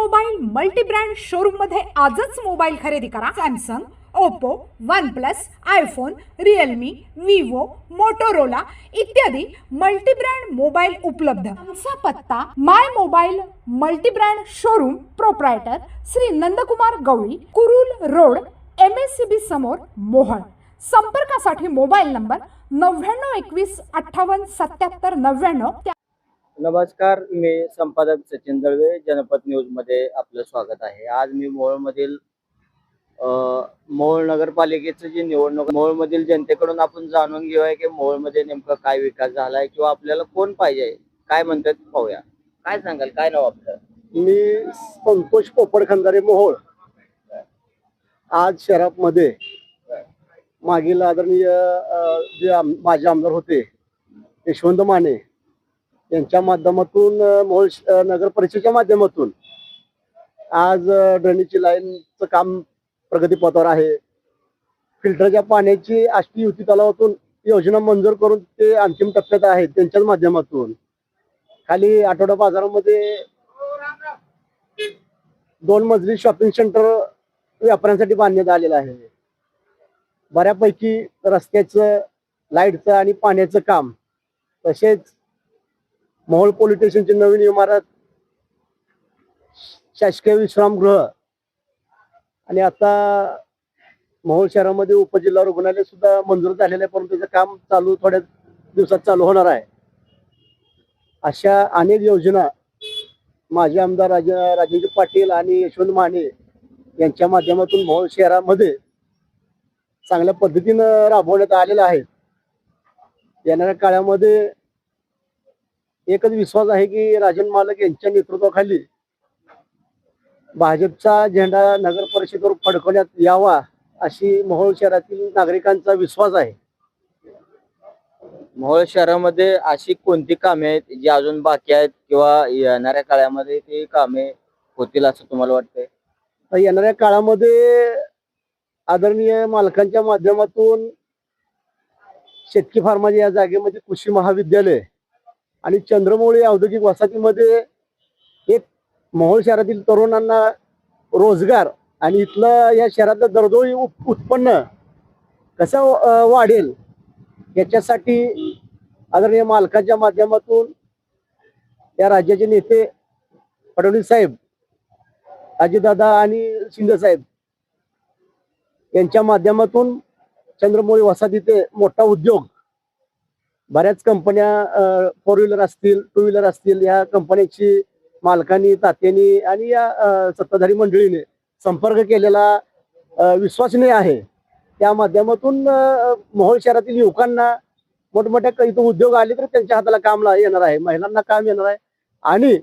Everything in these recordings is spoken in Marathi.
मोबाईल मल्टी ब्रँड शोरूममध्ये आजच मोबाईल खरेदी करा. Samsung Oppo OnePlus iPhone Realme Vivo Motorola इत्यादी मल्टी ब्रँड मोबाईल उपलब्ध. आमचा पत्ता my mobile multi brand showroom proprietor Shri Nandkumar Gawali Kurul road M S C B समोर मोहन संपर्कासाठी मोबाईल नंबर नव्याण्णव एकवीस अठ्ठावन्न सत्याहत्तर नव्याण्णव. नमस्कार मी संपादक सचिन दळवे जनपद न्यूजमध्ये आपलं स्वागत आहे. आज मी मोहोळमधील मोहोळ नगरपालिकेचं जी निवडणूक मोहोळमधील जनतेकडून आपण जाणून घेऊया की मोहोळमध्ये नेमका काय विकास झालाय किंवा आपल्याला कोण पाहिजे? काय म्हणतात पाहूया. काय सांगाल? काय नाव आपलं? मी संतोष पोपड खंदारे मोहोळ. आज शहरामध्ये मागील आदरणीय जे आम- माजी आमदार होते यशवंत माने यांच्या माध्यमातून मोहोळ नगर परिषदेच्या माध्यमातून आज ड्रेनेजची लाईनचं काम प्रगतीपथावर आहे. फिल्टरच्या पाण्याची आष्टी युती तलावातून योजना मंजूर करून ते अंतिम टप्प्यात आहेत त्यांच्याच माध्यमातून. खाली आठवडा बाजारामध्ये दोन मजली शॉपिंग सेंटर व्यापाऱ्यांसाठी बांधण्यात आलेलं आहे. बऱ्यापैकी रस्त्याचं लाईटचं आणि पाण्याचं काम तसेच मोहोळ पोलीस स्टेशनची नवीन इमारत शासकीय विश्रामगृह आणि आता मोहोल शहरामध्ये उपजिल्हा रुग्णालय सुद्धा मंजूर झालेलं आहे परंतु त्याचं काम चालू थोड्या दिवसात चालू होणार आहे. अशा अनेक योजना माजी आमदार राज राजेंद्र पाटील आणि यशवंत माने यांच्या माध्यमातून मोहोल शहरामध्ये चांगल्या पद्धतीनं राबवण्यात आलेलं आहे. येणाऱ्या काळामध्ये एकच विश्वास आहे की राजन मालक यांच्या नेतृत्वाखाली भाजपचा झेंडा नगर परिषदेवर फडकवण्यात यावा अशी मोहोळ शहरातील नागरिकांचा विश्वास आहे. मोहोळ शहरामध्ये अशी कोणती कामे आहेत जी अजून बाकी आहेत किंवा येणाऱ्या काळामध्ये ते कामे होतील असं तुम्हाला वाटतंय? तर येणाऱ्या काळामध्ये आदरणीय मालकांच्या माध्यमातून शेतकी फार्माजी या जागेमध्ये कृषी महाविद्यालय आणि चंद्रमौळी औद्योगिक वसाहतीमध्ये एक मोहोळ शहरातील तरुणांना रोजगार आणि इथलं या शहरातलं दरडोई उत्पन्न कसं वाढेल याच्यासाठी आदरणीय मालकाच्या माध्यमातून या राज्याचे नेते फडणवीस साहेब अजितदादा आणि शिंदे साहेब यांच्या माध्यमातून चंद्रमोळी वसाहतीचे मोठा उद्योग बऱ्याच कंपन्या फोर व्हीलर असतील टू व्हीलर असतील या कंपन्याची मालकांनी तात्यांनी आणि या सत्ताधारी मंडळीने संपर्क केलेला विश्वासनीय आहे. त्या माध्यमातून मोहोळ शहरातील युवकांना मोठमोठ्या काही इथं उद्योग आले तर त्यांच्या हाताला काम ला- येणार आहे. महिलांना काम येणार आहे. आणि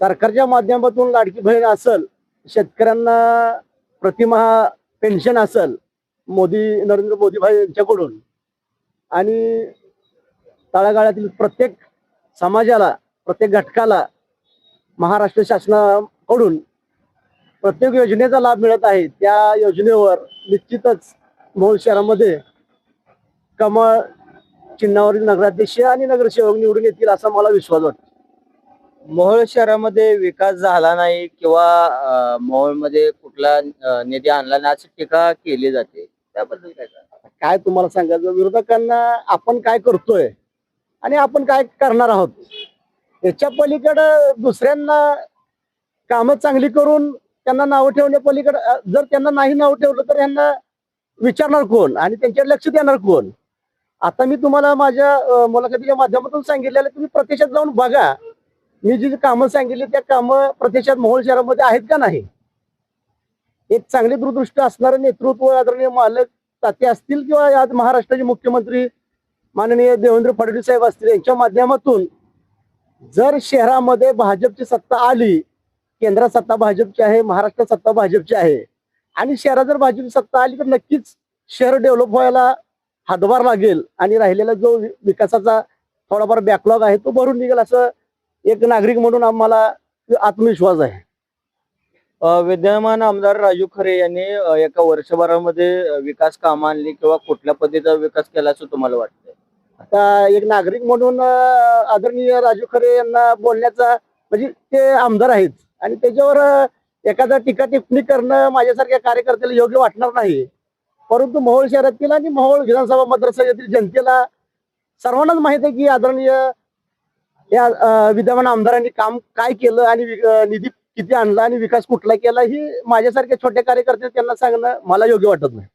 सरकारच्या माध्यमातून लाडकी बहीण असल शेतकऱ्यांना प्रतिमहा पेन्शन असल मोदी नरेंद्र मोदी भाई यांच्याकडून आणि तळागाळातील प्रत्येक समाजाला प्रत्येक घटकाला महाराष्ट्र शासनाकडून प्रत्येक योजनेचा लाभ मिळत आहे. त्या योजनेवर निश्चितच मोहोळ शहरामध्ये कमळ चिन्हावरील नगराध्यक्ष आणि नगरसेवक निवडून येतील असा मला विश्वास वाटतो. मोहोळ शहरामध्ये विकास झाला नाही किंवा मोहोळमध्ये कुठला निधी आणला नाही अशी टीका केली जाते. त्याबद्दल काय काय तुम्हाला सांगायचं? विरोधकांना आपण काय करतोय आणि आपण काय करणार आहोत? याच्या पलीकडं दुसऱ्यांना कामं चांगली करून त्यांना नावं ठेवण्या पलीकडं अ, जर त्यांना नाही नाव ठेवलं तर यांना विचारणार कोण? आणि त्यांच्यावर लक्ष देणार कोण? आता मी तुम्हाला माझ्या अ, मुलाखतीच्या माध्यमातून सांगितलेलं तुम्ही प्रत्यक्षात जाऊन बघा. मी जी कामं सांगितली त्या कामं प्रत्यक्षात मोहोळ शहरामध्ये आहेत का नाही? एक चांगले दूरदृष्टी असणारं नेतृत्व आदरणीय मालक ताते असतील किंवा आज महाराष्ट्राचे मुख्यमंत्री माननीय देवेंद्र फडणवीस साहेब असतील यांच्या माध्यमातून जर शहरामध्ये भाजपची सत्ता आली केंद्रात सत्ता भाजपची आहे महाराष्ट्रात सत्ता भाजपची आहे आणि शहरात जर भाजपची सत्ता आली तर नक्कीच शहर डेव्हलप व्हायला हातभार लागेल आणि राहिलेला जो विकासाचा थोडाफार बॅकलॉग आहे तो भरून निघेल असं एक नागरिक म्हणून आम्हाला आत्मविश्वास आहे. विद्यमान आमदार राजू खरे यांनी एका वर्षभरामध्ये विकास कामं आणली किंवा कुठल्या पद्धतीचा विकास केला असं तुम्हाला वाटतंय? आता एक नागरिक म्हणून आदरणीय राजू खरे यांना बोलण्याचा म्हणजे ते आमदार आहेत आणि त्याच्यावर एखादा टीका टिप्पणी करणं माझ्यासारख्या कार्यकर्त्याला योग्य वाटणार नाही. परंतु मोहोळ शहरातील आणि मोहोळ विधानसभा मतदारसंघातील जनतेला सर्वांनाच माहीत आहे की आदरणीय या विद्यमान आमदारांनी काम काय केलं आणि निधी किती आणला आणि विकास कुठला केला ही माझ्यासारख्या छोट्या कार्यकर्ते त्यांना सांगणं मला योग्य वाटत नाही.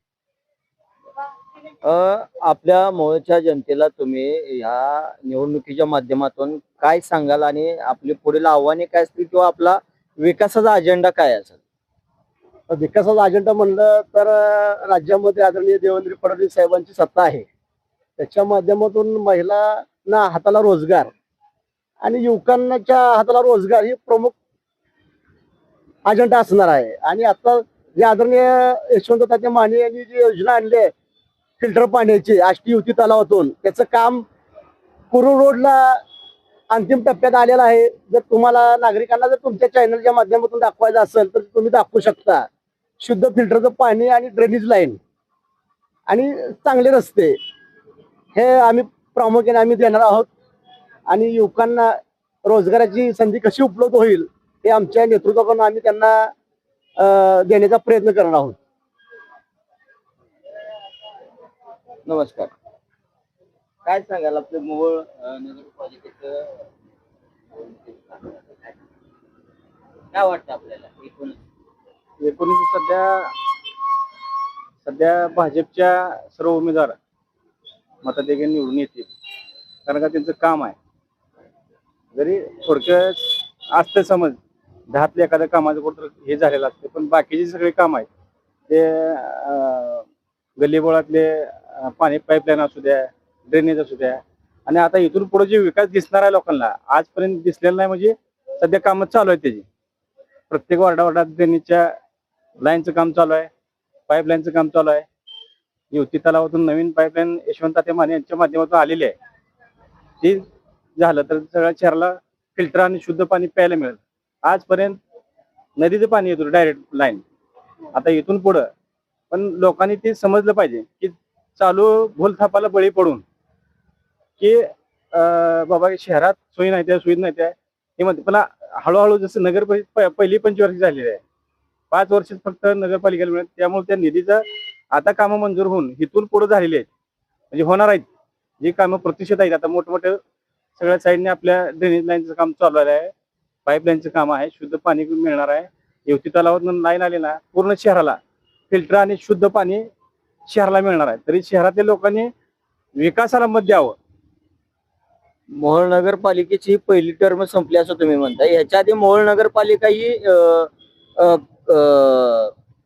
अ, आपल्या मोहोळच्या जनतेला तुम्ही ह्या निवडणुकीच्या माध्यमातून काय सांगाल आणि आपली पुढील आव्हाने काय असतील किंवा आपला विकासाचा अजेंडा काय असेल? विकासाचा अजेंडा म्हणलं तर राज्यामध्ये आदरणीय देवेंद्र फडणवीस साहेबांची सत्ता आहे. त्याच्या माध्यमातून महिलांना हाताला रोजगार आणि युवकांच्या हाताला रोजगार ही प्रमुख अजेंडा असणार आहे. आणि आता जे आदरणीय यशवंत तात्या माने यांनी जी योजना आणली आहे फिल्टर पाण्याची आष्टी युती तलावातून त्याचं काम कुरुळ रोडला अंतिम टप्प्यात आलेलं आहे. जर तुम्हाला नागरिकांना जर तुमच्या चॅनलच्या माध्यमातून दाखवायचं असेल तर तुम्ही दाखवू शकता. शुद्ध फिल्टरचं पाणी आणि ड्रेनेज लाईन आणि चांगले रस्ते. हे आम्ही प्रामुख्याने आम्ही देणार आहोत. आणि युवकांना रोजगाराची संधी कशी उपलब्ध होईल हे आमच्या नेतृत्वाकडून आम्ही त्यांना अं, देण्याचा प्रयत्न करणार आहोत. नमस्कार. काय सांगाल आपलं मोहोळ काय वाटतं आपल्याला एकूण एकोणीस सध्या सध्या भाजपच्या सर्व उमेदवार मताधिकारी निवडून येतील. कारण का त्यांचं काम आहे. जरी थोडक्यात असतं समज दहातल्या एखाद्या कामाचं कुठं हे झालेलं असते. पण बाकीचे सगळे काम आहेत ते गल्लीबोळातले पाणी पाईपलाईन असू द्या ड्रेनेज असू द्या. आणि आता इथून पुढे जे विकास दिसणार आहे लोकांना आजपर्यंत दिसलेला नाही म्हणजे सध्या कामं चालू आहेत त्याची. प्रत्येक वार्डा वार्डात ड्रेनेजच्या लाईनचं काम चालू आहे पाईपलाईनचं काम चालू आहे. युवती तलावातून नवीन पाईपलाईन यशवंत ते माने यांच्या माध्यमातून आलेली आहे. ती झालं तर सगळ्या शहराला फिल्टर आणि शुद्ध पाणी प्यायला मिळेल. आजपर्यंत नदीचं पाणी येतो डायरेक्ट लाईन आता इथून पुढं. पण लोकांनी ते समजलं पाहिजे की चालू भूलथापाला बळी पडून की अं, बाबा शहरात सोयी नाही त्या सोयी नाही त्या. हे म्हणते पण हळूहळू जसं नगर परि- पहिली पंचवर्षी झालेली आहे. पाच वर्ष फक्त नगरपालिकेला मिळत त्यामुळे त्या निधीचा आता कामं मंजूर होऊन इथून पुढे झालेली आहेत. म्हणजे होणार आहेत. जी कामं प्रतिष्ठित आहेत आता मोठमोठे सगळ्या साईडने आपल्या ड्रेनेज लाईनचं काम चालू आहे पाईपलाईनचं काम आहे शुद्ध पाणी मिळणार आहे. येवती तलावातून लाईन आली ना पूर्ण शहराला फिल्टर आणि शुद्ध पाणी शहराला मिळणार आहे. तरी शहरातल्या लोकांनी विकासाला मत द्यावं. मोहोळ नगरपालिकेची ही पहिली टर्म संपली असं तुम्ही म्हणताय. ह्याच्या आधी मोहोळ नगरपालिका ही अ, अ, अ,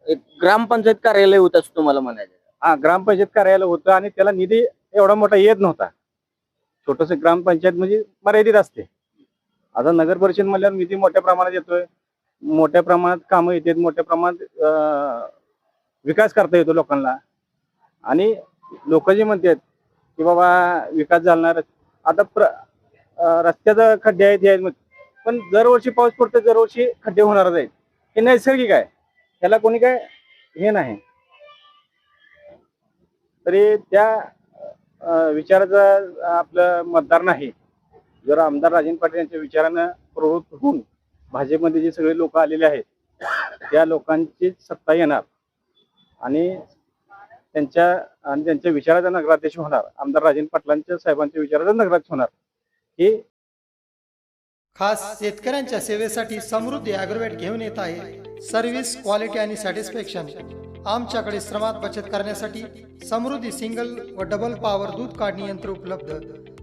एक ग्रामपंचायत कार्यालय होत असं तुम्हाला म्हणायचं हा ग्रामपंचायत कार्यालय होतं आणि त्याला निधी एवढा मोठा येत नव्हता. छोटस ग्रामपंचायत म्हणजे मर्यादित असते. आता नगर परिषद म्हणल्यावर निधी मोठ्या प्रमाणात येतोय. मोठ्या प्रमाणात कामं येतात मोठ्या प्रमाणात विकास करता येतो लोकांना. आणि लोक जे म्हणतात की बाबा विकास झाला नाही आता प्र रस्त्याचा खड्डे आहेत हे आहेत पण दरवर्षी पाऊस पडतो दरवर्षी खड्डे होणारच आहेत. हे नैसर्गिक आहे. त्याला कोणी काय हे नाही. तरी त्या विचाराचा विचाराचं आपलं मतदार नाही. जर आमदार राजन पाटील यांच्या विचारानं प्रवृत्त होऊन भाजपमध्ये जे सगळे लोक आलेले आहेत त्या लोकांची सत्ता येणार आणि त्यांच्या आणि त्यांच्या विचाराचा नगराध्यक्ष होणार आमदार राजन पाटलांच्या साहेबांच्या विचाराचा नगराध्यक्ष होणार. हे खास शेतकऱ्यांच्या सेवेसाठी समृद्धी अॅग्रोवेट घेऊन येत आहे. सर्व्हिस क्वालिटी आणि सॅटिस्फॅक्शन आमच्याकडे श्रमात बचत करण्यासाठी समृद्धी सिंगल व डबल पॉवर दूध काढणी यंत्र उपलब्ध.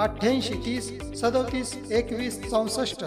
अठ्ठ्याऐंशी तीस सदोतीस एकवीस चौसष्ट.